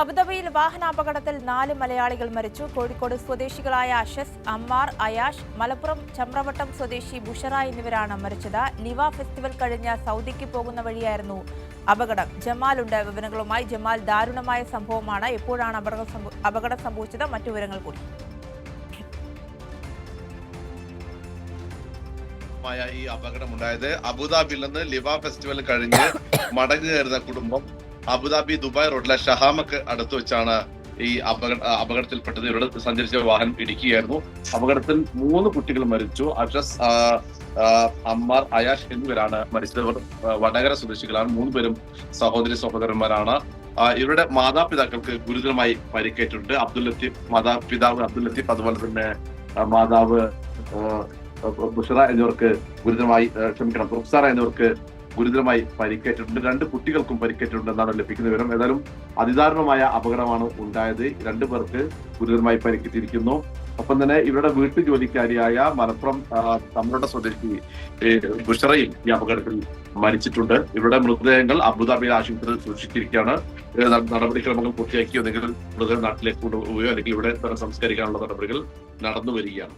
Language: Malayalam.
അബുദാബിയിൽ വാഹനാപകടത്തിൽ നാല് മലയാളികൾ മരിച്ചു. കോഴിക്കോട് സ്വദേശികളായ അഷസ് അമ്മാർ അയാഷ് മലപ്പുറം ചമ്രവട്ടം സ്വദേശി ബുഷറ എന്നിവരാണ് മരിച്ചത്. ലിവ ഫെസ്റ്റിവൽ കഴിഞ്ഞ സൗദിക്ക് പോകുന്ന വഴിയായിരുന്നു അപകടം. ജമാൽ ജമാലുണ്ട്. വിവരങ്ങളുമായി ജമാൽ ദാരുണമായ സംഭവമാണ്. എപ്പോഴാണ് അപകടം അപകടം സംഭവിച്ചത്? മറ്റു വിവരങ്ങൾ കൂടി. ഈ അപകടമുണ്ടായത്. അബുദാബിയിൽ നിന്ന് ലിവ ഫെസ്റ്റിവൽ കഴിഞ്ഞ് മടങ്ങുകയറുന്ന കുടുംബം അബുദാബി ദുബായ് റോഡിലെ ഷഹാമക്ക് അടുത്ത് വെച്ചാണ് ഈ അപകട അപകടത്തിൽപ്പെട്ടത്. ഇവരുടെ സഞ്ചരിച്ച വാഹനം ഇടിക്കുകയായിരുന്നു. അപകടത്തിൽ മൂന്ന് കുട്ടികൾ മരിച്ചു. അഷസ് അമ്മാർ അയാഷ് എന്നിവരാണ് മരിച്ചത്. ഇവർ വടകര സ്വദേശികളാണ്. മൂന്ന് പേരും സഹോദരി സഹോദരന്മാരാണ്. ഇവരുടെ മാതാപിതാക്കൾക്ക് ഗുരുതരമായി പരിക്കേറ്റിട്ടുണ്ട്. അബ്ദുൽ ലത്തീഫ് മാതാപിതാവ് അബ്ദുൽ ലത്തീഫ് അതുപോലെ തന്നെ മാതാവ് ബുഷറ എന്നിവർക്ക് ഗുരുതരമായി ക്ഷമിക്കണം റുക്സാറ എന്നിവർക്ക് ഗുരുതരമായി പരിക്കേറ്റിട്ടുണ്ട്. രണ്ട് കുട്ടികൾക്കും പരിക്കേറ്റിട്ടുണ്ട് എന്നാണ് ലഭിക്കുന്ന വിവരം. ഏതായാലും അതിദാരുണമായ അപകടമാണ് ഉണ്ടായത്. രണ്ടു പേർക്ക് ഗുരുതരമായി പരിക്കേറ്റിരിക്കുന്നു. ഒപ്പം തന്നെ ഇവരുടെ വീട്ടു ജോലിക്കാരിയായ മലപ്പുറം ആ, തമിഴ്നാട് സ്വദേശി ബുഷറയും ഈ അപകടത്തിൽ മരിച്ചിട്ടുണ്ട്. ഇവരുടെ മൃതദേഹങ്ങൾ അബുദാബി ആശുപത്രിയിൽ സൂക്ഷിച്ചിരിക്കുകയാണ്. നടപടിക്രമങ്ങൾ പൂർത്തിയാക്കി അല്ലെങ്കിൽ മൃതദേഹം നാട്ടിലേക്ക് കൊണ്ടുപോവുകയോ അല്ലെങ്കിൽ ഇവിടെ സംസ്കരിക്കാനുള്ള നടപടികൾ നടന്നു വരികയാണ്.